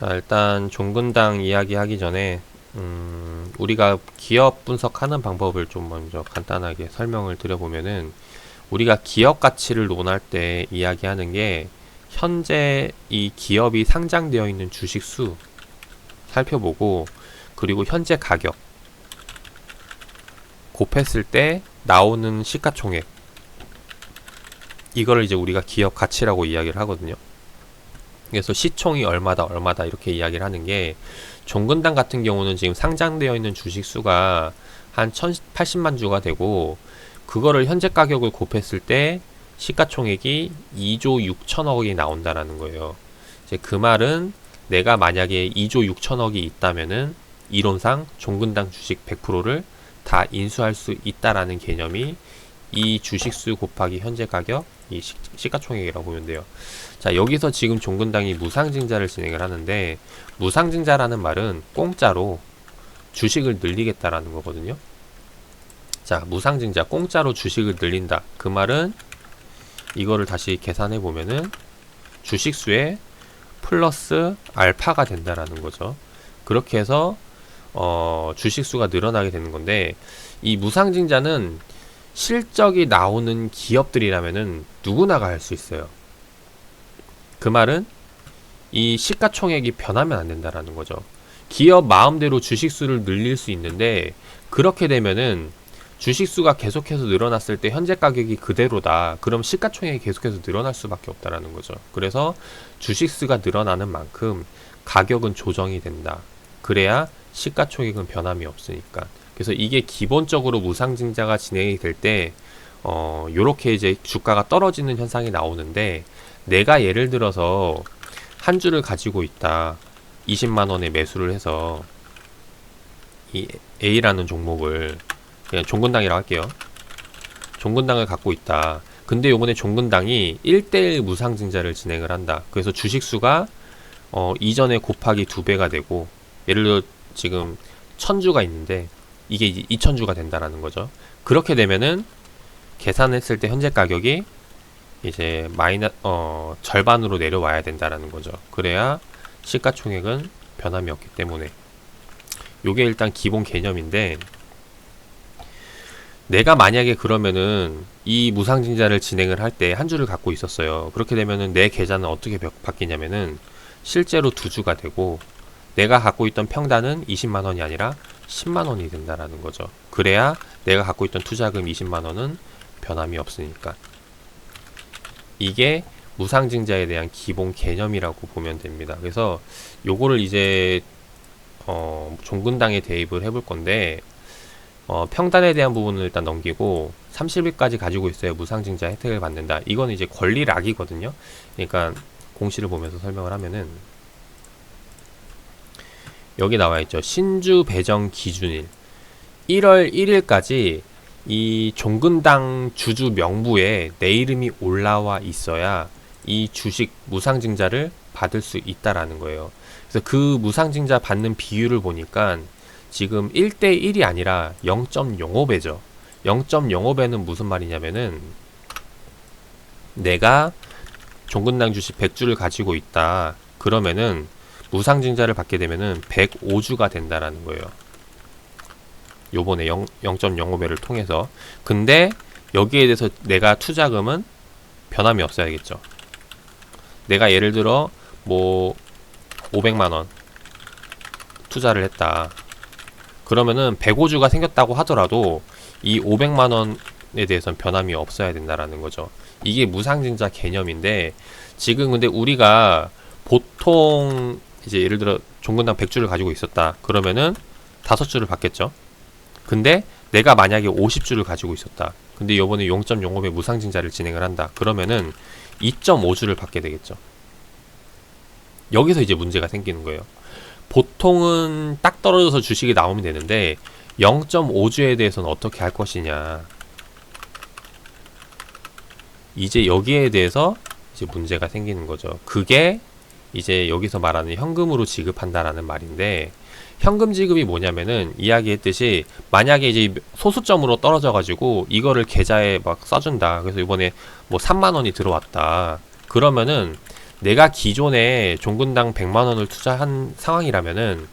자, 일단 종근당 이야기 하기 전에 음, 우리가 기업 분석하는 방법을 좀 먼저 간단하게 설명을 드려보면은 우리가 기업 가치를 논할 때 이야기하는 게 현재 이 기업이 상장되어 있는 주식 수 살펴보고 그리고 현재 가격 곱했을 때 나오는 시가총액 이거를 이제 우리가 기업 가치라고 이야기를 하거든요. 그래서 시총이 얼마다 얼마다 이렇게 이야기를 하는 게 종근당 같은 경우는 지금 상장되어 있는 주식 수가 한 1080만 주가 되고 그거를 현재 가격을 곱했을 때 시가총액이 2조 6천억이 나온다라는 거예요. 이제 그 말은 내가 만약에 2조 6천억이 있다면은 이론상 종근당 주식 100%를 다 인수할 수 있다라는 개념이 이 주식수 곱하기 현재 가격 이 시, 시가총액이라고 보면 돼요. 자 여기서 지금 종근당이 무상증자를 진행을 하는데 무상증자라는 말은 공짜로 주식을 늘리겠다라는 거거든요. 자 무상증자 공짜로 주식을 늘린다. 그 말은 이거를 다시 계산해 보면은 주식수에 플러스 알파가 된다라는 거죠. 그렇게 해서 어, 주식수가 늘어나게 되는 건데 이 무상증자는 실적이 나오는 기업들이라면은 누구나가 할 수 있어요. 그 말은 이 시가총액이 변하면 안 된다라는 거죠. 기업 마음대로 주식수를 늘릴 수 있는데 그렇게 되면은 주식수가 계속해서 늘어났을 때 현재 가격이 그대로다. 그럼 시가총액이 계속해서 늘어날 수밖에 없다라는 거죠. 그래서 주식수가 늘어나는 만큼 가격은 조정이 된다. 그래야 시가총액은 변함이 없으니까. 그래서 이게 기본적으로 무상증자가 진행이 될 때, 어, 요렇게 이제 주가가 떨어지는 현상이 나오는데, 내가 예를 들어서 한 주를 가지고 있다. 20만 원에 매수를 해서, 이 A라는 종목을, 그냥 종근당이라고 할게요. 종근당을 갖고 있다. 근데 요번에 종근당이 1대1 무상증자를 진행을 한다. 그래서 주식수가, 어, 이전에 곱하기 두 배가 되고, 예를 들어 지금 천주가 있는데 이게 이제 2000주가 된다라는 거죠. 그렇게 되면은 계산했을 때 현재 가격이 이제 마이너 어 절반으로 내려와야 된다라는 거죠. 그래야 시가총액은 변함이 없기 때문에 요게 일단 기본 개념인데 내가 만약에 그러면은 이 무상증자를 진행을 할 때 한 주를 갖고 있었어요. 그렇게 되면은 내 계좌는 어떻게 바- 바뀌냐면은 실제로 두 주가 되고 내가 갖고 있던 평단은 20만 원이 아니라 10만 원이 된다라는 거죠. 그래야 내가 갖고 있던 투자금 20만 원은 변함이 없으니까. 이게 무상증자에 대한 기본 개념이라고 보면 됩니다. 그래서 요거를 이제 어, 종근당에 대입을 해볼 건데 어, 평단에 대한 부분을 일단 넘기고 30일까지 가지고 있어야 무상증자 혜택을 받는다. 이건 이제 권리락이거든요. 그러니까 공시를 보면서 설명을 하면은 여기 나와 있죠. 신주 배정 기준일 1월 1일까지 이 종근당 주주 명부에 내 이름이 올라와 있어야 이 주식 무상증자를 받을 수 있다라는 거예요. 그래서 그 무상증자 받는 비율을 보니까 지금 1대1이 아니라 0.05배죠. 0.05배는 무슨 말이냐면은 내가 종근당 주식 100주를 가지고 있다. 그러면은 무상증자를 받게 되면은 105주가 된다라는 거예요. 요번에 0, 0.05배를 통해서. 근데 여기에 대해서 내가 투자금은 변함이 없어야겠죠. 내가 예를 들어 뭐 500만 원 투자를 했다. 그러면은 105주가 생겼다고 하더라도 이 500만 원에 대해서는 변함이 없어야 된다라는 거죠. 이게 무상증자 개념인데 지금 근데 우리가 보통 이제 예를 들어 종근당 100주를 가지고 있었다. 그러면은 5주를 받겠죠. 근데 내가 만약에 50주를 가지고 있었다. 근데 요번에 0.05배 무상증자를 진행을 한다. 그러면은 2.5주를 받게 되겠죠. 여기서 이제 문제가 생기는 거예요. 보통은 딱 떨어져서 주식이 나오면 되는데 0.5주에 대해서는 어떻게 할 것이냐. 이제 여기에 대해서 이제 문제가 생기는 거죠. 그게 이제 여기서 말하는 현금으로 지급한다라는 말인데 현금 지급이 뭐냐면은 이야기했듯이 만약에 이제 소수점으로 떨어져 가지고 이거를 계좌에 막 써준다. 그래서 이번에 뭐 3만 원이 들어왔다. 그러면은 내가 기존에 종근당 100만 원을 투자한 상황이라면은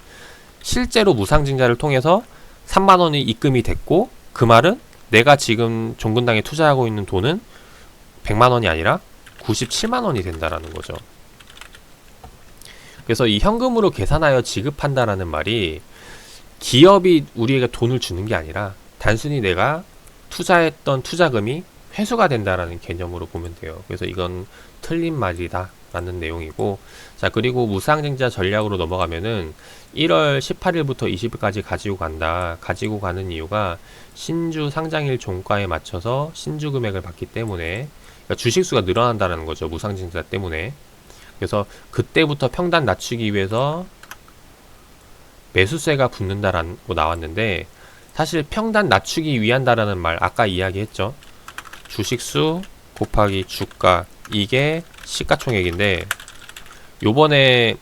실제로 무상증자를 통해서 3만 원이 입금이 됐고 그 말은 내가 지금 종근당에 투자하고 있는 돈은 100만 원이 아니라 97만 원이 된다라는 거죠. 그래서 이 현금으로 계산하여 지급한다라는 말이 기업이 우리에게 돈을 주는 게 아니라 단순히 내가 투자했던 투자금이 회수가 된다라는 개념으로 보면 돼요. 그래서 이건 틀린 말이다. 라는 내용이고 자 그리고 무상증자 전략으로 넘어가면은 1월 18일부터 20일까지 가지고 간다 가지고 가는 이유가 신주 상장일 종가에 맞춰서 신주 금액을 받기 때문에 그러니까 주식수가 늘어난다는 거죠 무상증자 때문에 그래서 그때부터 평단 낮추기 위해서 매수세가 붙는다라고 나왔는데 사실 평단 낮추기 위한다라는 말 아까 이야기했죠 주식수 곱하기 주가 이게 시가총액인데 요번에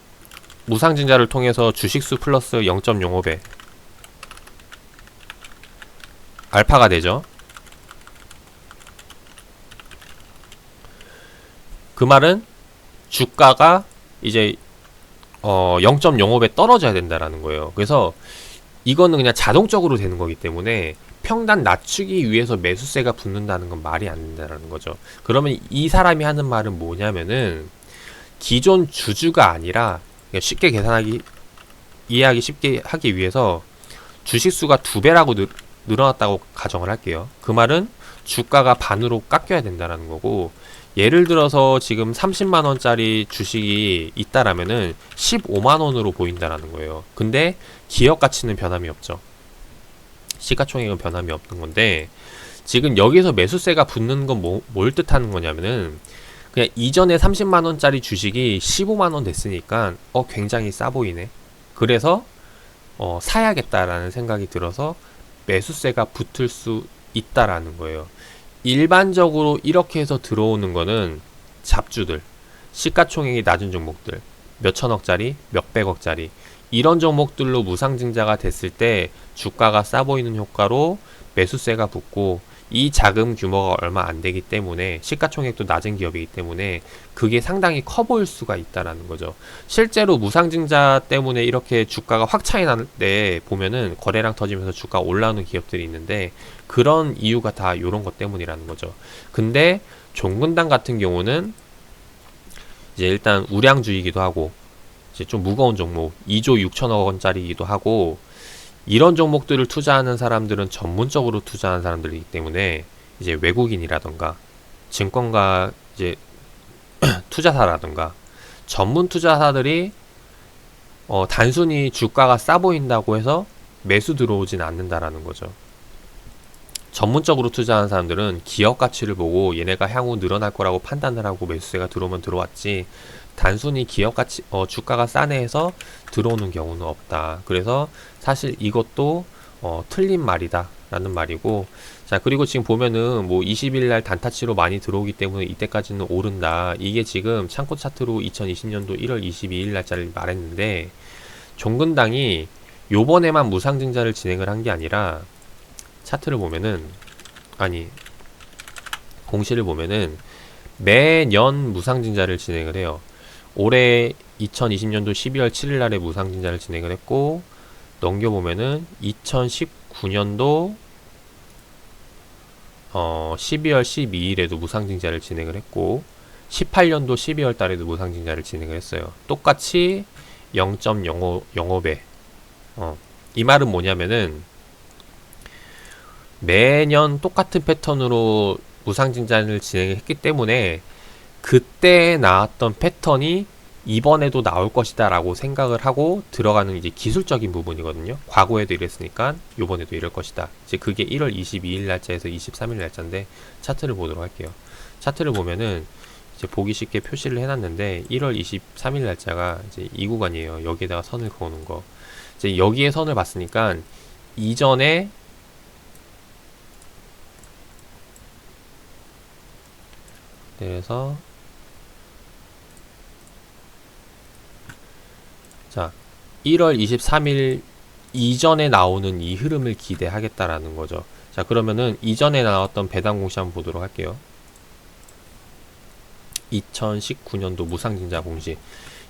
무상증자를 통해서 주식수 플러스 0.05배 알파가 되죠. 그 말은 주가가 이제 어 0.05배 떨어져야 된다라는 거예요. 그래서 이거는 그냥 자동적으로 되는 거기 때문에 평단 낮추기 위해서 매수세가 붙는다는 건 말이 안 된다는 거죠. 그러면 이 사람이 하는 말은 뭐냐면은 기존 주주가 아니라 쉽게 계산하기 이해하기 쉽게 하기 위해서 주식 수가 두 배라고 늘, 늘어났다고 가정을 할게요. 그 말은 주가가 반으로 깎여야 된다는 거고 예를 들어서 지금 30만 원짜리 주식이 있다라면은 15만 원으로 보인다라는 거예요. 근데 기업 가치는 변함이 없죠. 시가총액은 변함이 없는 건데 지금 여기서 매수세가 붙는 건 뭐, 뭘 뜻하는 거냐면은 그냥 이전에 30만 원짜리 주식이 15만 원 됐으니까 어 굉장히 싸 보이네. 그래서 어 사야겠다라는 생각이 들어서 매수세가 붙을 수 있다라는 거예요. 일반적으로 이렇게 해서 들어오는 거는 잡주들, 시가총액이 낮은 종목들, 몇 천억짜리, 몇 백억짜리 이런 종목들로 무상증자가 됐을 때 주가가 싸 보이는 효과로 매수세가 붙고 이 자금 규모가 얼마 안 되기 때문에 시가총액도 낮은 기업이기 때문에 그게 상당히 커 보일 수가 있다라는 거죠. 실제로 무상증자 때문에 이렇게 주가가 확 차이 날때 보면은 거래량 터지면서 주가 올라오는 기업들이 있는데 그런 이유가 다 이런 것 때문이라는 거죠. 근데 종근당 같은 경우는 이제 일단 우량주이기도 하고 이제 좀 무거운 종목 2조 6천억 원짜리이기도 하고 이런 종목들을 투자하는 사람들은 전문적으로 투자하는 사람들이기 때문에 이제 외국인이라던가 증권가 이제 투자사라던가 전문 투자사들이 어, 단순히 주가가 싸 보인다고 해서 매수 들어오진 않는다라는 거죠. 전문적으로 투자하는 사람들은 기업 가치를 보고 얘네가 향후 늘어날 거라고 판단을 하고 매수세가 들어오면 들어왔지 단순히 기업 가치 어, 주가가 싸네 해서 들어오는 경우는 없다. 그래서 사실 이것도 어, 틀린 말이다. 라는 말이고 자 그리고 지금 보면은 뭐 20일 날 단타치로 많이 들어오기 때문에 이때까지는 오른다 이게 지금 창고 차트로 2020년도 1월 22일 날짜를 말했는데 종근당이 요번에만 무상증자를 진행을 한 게 아니라 차트를 보면은 아니 공시를 보면은 매년 무상증자를 진행을 해요 올해 2020년도 12월 7일 날에 무상증자를 진행을 했고 넘겨보면은 2019년도 어 12월 12일에도 무상증자를 진행을 했고 18년도 12월 달에도 무상증자를 진행을 했어요. 똑같이 0.05배. 어, 이 말은 뭐냐면은 매년 똑같은 패턴으로 무상증자를 진행했기 때문에 그때 나왔던 패턴이 이번에도 나올 것이다 라고 생각을 하고 들어가는 이제 기술적인 부분이거든요. 과거에도 이랬으니까 이번에도 이럴 것이다. 이제 그게 1월 22일 날짜에서 23일 날짜인데 차트를 보도록 할게요. 차트를 보면은 이제 보기 쉽게 표시를 해놨는데 1월 23일 날짜가 이제 이 구간이에요. 여기에다가 선을 그어놓은 거. 이제 여기에 선을 봤으니까 이전에 그래서 자, 1월 23일 이전에 나오는 이 흐름을 기대하겠다라는 거죠. 자, 그러면은 이전에 나왔던 배당 공시 한번 보도록 할게요. 2019년도 무상증자 공시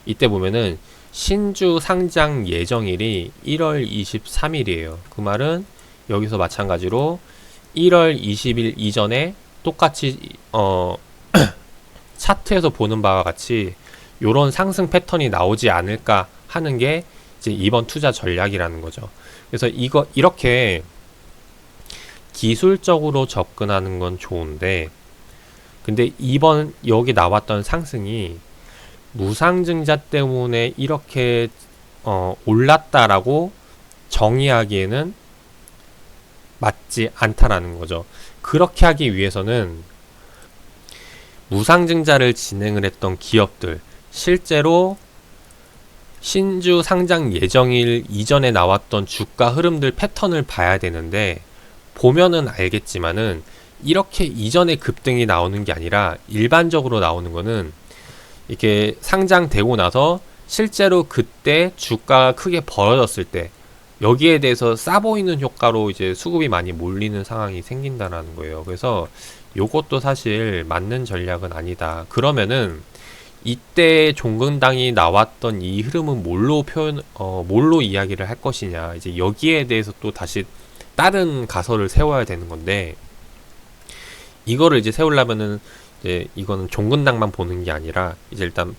이때 보면은 신주 상장 예정일이 1월 23일이에요. 그 말은 여기서 마찬가지로 1월 20일 이전에 똑같이 어 차트에서 보는 바와 같이 요런 상승 패턴이 나오지 않을까 하는 게 이제 이번 투자 전략이라는 거죠. 그래서 이거 이렇게 기술적으로 접근하는 건 좋은데 근데 이번 여기 나왔던 상승이 무상증자 때문에 이렇게 어, 올랐다라고 정의하기에는 맞지 않다라는 거죠. 그렇게 하기 위해서는 무상증자를 진행을 했던 기업들 실제로 신주 상장 예정일 이전에 나왔던 주가 흐름들 패턴을 봐야 되는데 보면은 알겠지만은 이렇게 이전에 급등이 나오는 게 아니라 일반적으로 나오는 거는 이렇게 상장되고 나서 실제로 그때 주가가 크게 벌어졌을 때 여기에 대해서 싸 보이는 효과로 이제 수급이 많이 몰리는 상황이 생긴다라는 거예요. 그래서 요것도 사실 맞는 전략은 아니다. 그러면은 이때 종근당이 나왔던 이 흐름은 뭘로 표현, 어, 뭘로 이야기를 할 것이냐. 이제 여기에 대해서 또 다시 다른 가설을 세워야 되는 건데, 이거를 이제 세우려면은, 이제 이거는 종근당만 보는 게 아니라, 이제 일단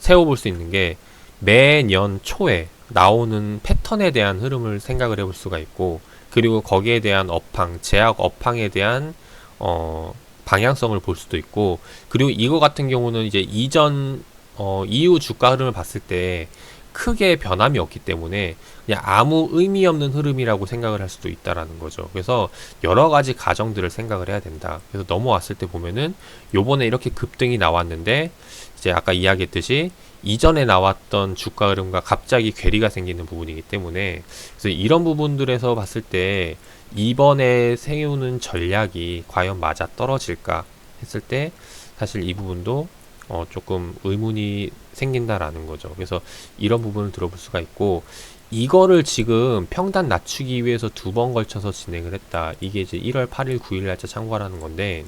세워볼 수 있는 게 매년 초에 나오는 패턴에 대한 흐름을 생각을 해볼 수가 있고, 그리고 거기에 대한 업황, 제약 업황에 대한, 어, 방향성을 볼 수도 있고 그리고 이거 같은 경우는 이제 이전 어, 이후 주가 흐름을 봤을 때 크게 변함이 없기 때문에 그냥 아무 의미 없는 흐름이라고 생각을 할 수도 있다라는 거죠. 그래서 여러 가지 가정들을 생각을 해야 된다. 그래서 넘어왔을 때 보면은 요번에 이렇게 급등이 나왔는데 이제 아까 이야기했듯이 이전에 나왔던 주가 흐름과 갑자기 괴리가 생기는 부분이기 때문에 그래서 이런 부분들에서 봤을 때 이번에 세우는 전략이 과연 맞아 떨어질까 했을 때 사실 이 부분도 어 조금 의문이 생긴다라는 거죠. 그래서 이런 부분을 들어볼 수가 있고 이거를 지금 평단 낮추기 위해서 두 번 걸쳐서 진행을 했다. 이게 이제 1월 8일, 9일 날짜 참고하라는 건데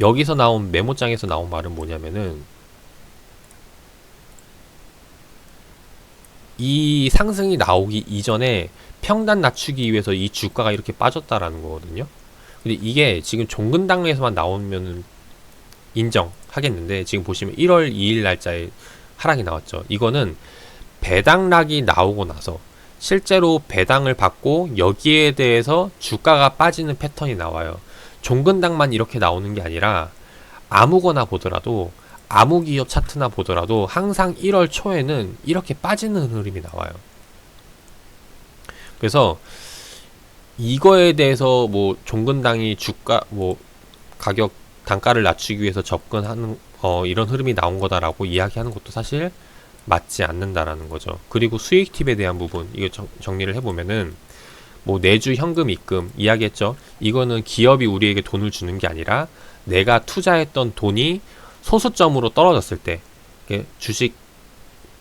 여기서 나온 메모장에서 나온 말은 뭐냐면은 이 상승이 나오기 이전에 평단 낮추기 위해서 이 주가가 이렇게 빠졌다라는 거거든요. 근데 이게 지금 종근 당에서만 나오면 인정하겠는데 지금 보시면 1월 2일 날짜에 하락이 나왔죠. 이거는 배당락이 나오고 나서 실제로 배당을 받고 여기에 대해서 주가가 빠지는 패턴이 나와요. 종근당만 이렇게 나오는 게 아니라 아무거나 보더라도 아무 기업 차트나 보더라도 항상 1월 초에는 이렇게 빠지는 흐름이 나와요. 그래서 이거에 대해서 뭐 종근당이 주가 뭐 가격 단가를 낮추기 위해서 접근하는 어 이런 흐름이 나온 거다라고 이야기하는 것도 사실 맞지 않는다라는 거죠. 그리고 수익 팁에 대한 부분 이거 정, 정리를 해보면은 뭐 내주 현금 입금 이야기했죠. 이거는 기업이 우리에게 돈을 주는 게 아니라 내가 투자했던 돈이 소수점으로 떨어졌을 때 주식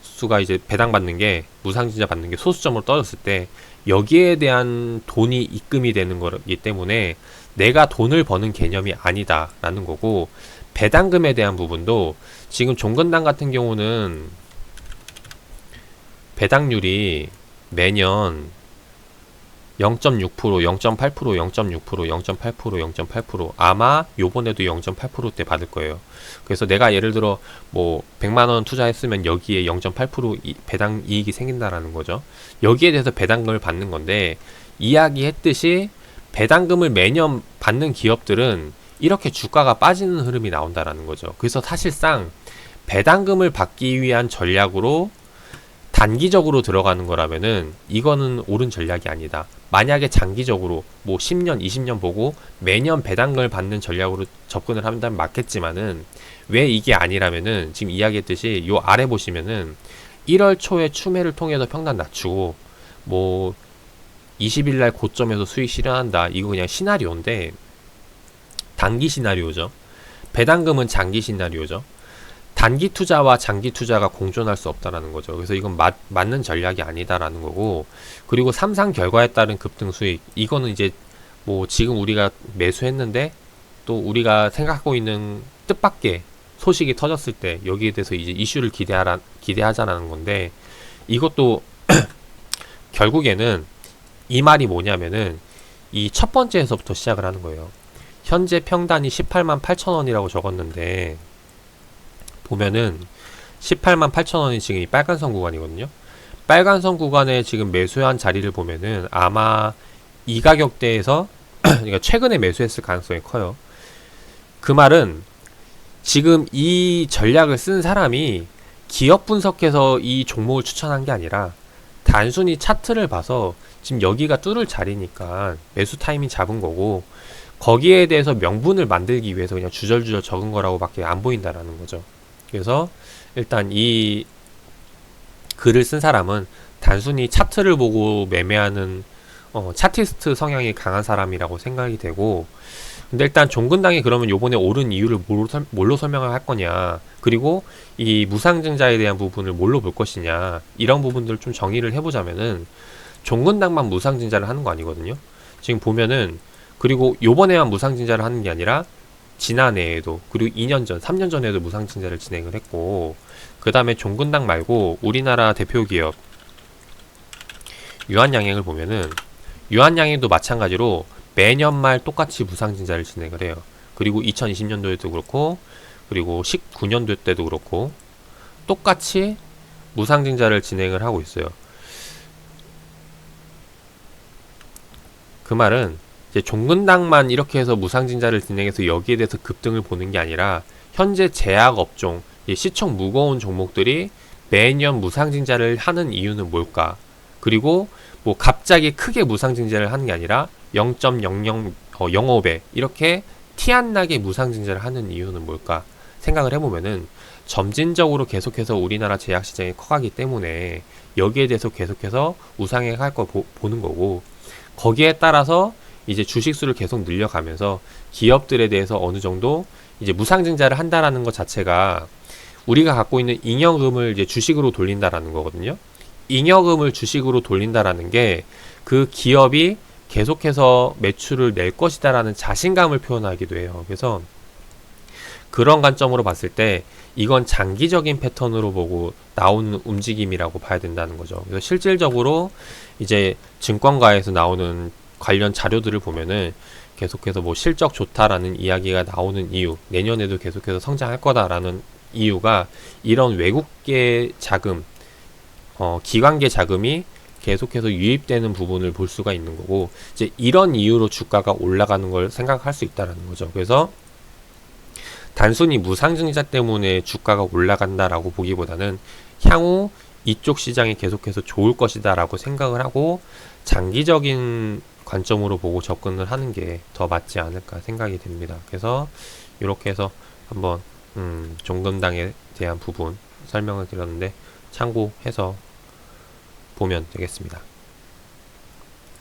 수가 이제 배당받는 게 무상증자 받는 게 소수점으로 떨어졌을 때 여기에 대한 돈이 입금이 되는 거기 때문에 내가 돈을 버는 개념이 아니다라는 거고 배당금에 대한 부분도 지금 종근당 같은 경우는 배당률이 매년 0.6%, 0.8%, 0.6%, 0.8%, 0.8% 아마 요번에도 0.8%대 받을 거예요. 그래서 내가 예를 들어 뭐 100만 원 투자했으면 여기에 0.8% 배당 이익이 생긴다라는 거죠. 여기에 대해서 배당금을 받는 건데 이야기했듯이 배당금을 매년 받는 기업들은 이렇게 주가가 빠지는 흐름이 나온다라는 거죠. 그래서 사실상 배당금을 받기 위한 전략으로 단기적으로 들어가는 거라면은 이거는 옳은 전략이 아니다. 만약에 장기적으로 뭐 10년, 20년 보고 매년 배당금을 받는 전략으로 접근을 한다면 맞겠지만은 왜 이게 아니라면은 지금 이야기했듯이 요 아래 보시면은 1월 초에 추매를 통해서 평단 낮추고 뭐 20일 날 고점에서 수익 실현한다. 이거 그냥 시나리오인데 단기 시나리오죠. 배당금은 장기 시나리오죠. 단기 투자와 장기 투자가 공존할 수 없다라는 거죠. 그래서 이건 맞, 맞는 전략이 아니다라는 거고, 그리고 삼상 결과에 따른 급등 수익, 이거는 이제 뭐 지금 우리가 매수했는데 또 우리가 생각하고 있는 뜻밖의 소식이 터졌을 때 여기에 대해서 이제 이슈를 기대하라 기대하자라는 건데 이것도 결국에는 이 말이 뭐냐면은 이 첫 번째에서부터 시작을 하는 거예요. 현재 평단이 18만 8천 원이라고 적었는데 보면은 18만 8천 원이 지금 이 빨간선 구간이거든요. 빨간선 구간에 지금 매수한 자리를 보면은 아마 이 가격대에서 그러니까 최근에 매수했을 가능성이 커요. 그 말은 지금 이 전략을 쓴 사람이 기업 분석해서 이 종목을 추천한 게 아니라 단순히 차트를 봐서 지금 여기가 뚫을 자리니까 매수 타이밍 잡은 거고 거기에 대해서 명분을 만들기 위해서 그냥 주절주절 적은 거라고밖에 안 보인다라는 거죠. 그래서 일단 이 글을 쓴 사람은 단순히 차트를 보고 매매하는 어, 차티스트 성향이 강한 사람이라고 생각이 되고 근데 일단 종근당이 그러면 요번에 오른 이유를 뭘로, 설, 뭘로 설명을 할 거냐. 그리고 이 무상증자에 대한 부분을 뭘로 볼 것이냐. 이런 부분들을 좀 정의를 해보자면은 종근당만 무상증자를 하는 거 아니거든요. 지금 보면은 그리고 요번에만 무상증자를 하는 게 아니라 지난해에도 그리고 2년 전, 3년 전에도 무상증자를 진행을 했고 그 다음에 종근당 말고 우리나라 대표 기업 유한양행을 보면은 유한양행도 마찬가지로 매년 말 똑같이 무상증자를 진행을 해요. 그리고 2020년도에도 그렇고 그리고 19년도 때도 그렇고 똑같이 무상증자를 진행을 하고 있어요. 그 말은 이제 종근당만 이렇게 해서 무상증자를 진행해서 여기에 대해서 급등을 보는 게 아니라 현재 제약 업종, 시총 무거운 종목들이 매년 무상증자를 하는 이유는 뭘까? 그리고 뭐 갑자기 크게 무상증자를 하는 게 아니라 0.00 어, 05배 이렇게 티 안 나게 무상증자를 하는 이유는 뭘까? 생각을 해보면은 점진적으로 계속해서 우리나라 제약 시장이 커가기 때문에 여기에 대해서 계속해서 우상해 갈걸 보는 거고 거기에 따라서 이제 주식 수를 계속 늘려가면서 기업들에 대해서 어느 정도 이제 무상증자를 한다라는 것 자체가 우리가 갖고 있는 잉여금을 이제 주식으로 돌린다라는 거거든요. 잉여금을 주식으로 돌린다라는 게 그 기업이 계속해서 매출을 낼 것이다라는 자신감을 표현하기도 해요. 그래서 그런 관점으로 봤을 때 이건 장기적인 패턴으로 보고 나오는 움직임이라고 봐야 된다는 거죠. 그래서 실질적으로 이제 증권가에서 나오는 관련 자료들을 보면은 계속해서 뭐 실적 좋다라는 이야기가 나오는 이유, 내년에도 계속해서 성장할 거다라는 이유가 이런 외국계 자금, 어, 기관계 자금이 계속해서 유입되는 부분을 볼 수가 있는 거고 이제 이런 이유로 주가가 올라가는 걸 생각할 수 있다라는 거죠. 그래서 단순히 무상증자 때문에 주가가 올라간다라고 보기보다는 향후 이쪽 시장이 계속해서 좋을 것이다라고 생각을 하고 장기적인 관점으로 보고 접근을 하는 게 더 맞지 않을까 생각이 됩니다. 그래서 이렇게 해서 한번 음, 종금당에 대한 부분 설명을 드렸는데 참고해서 보면 되겠습니다.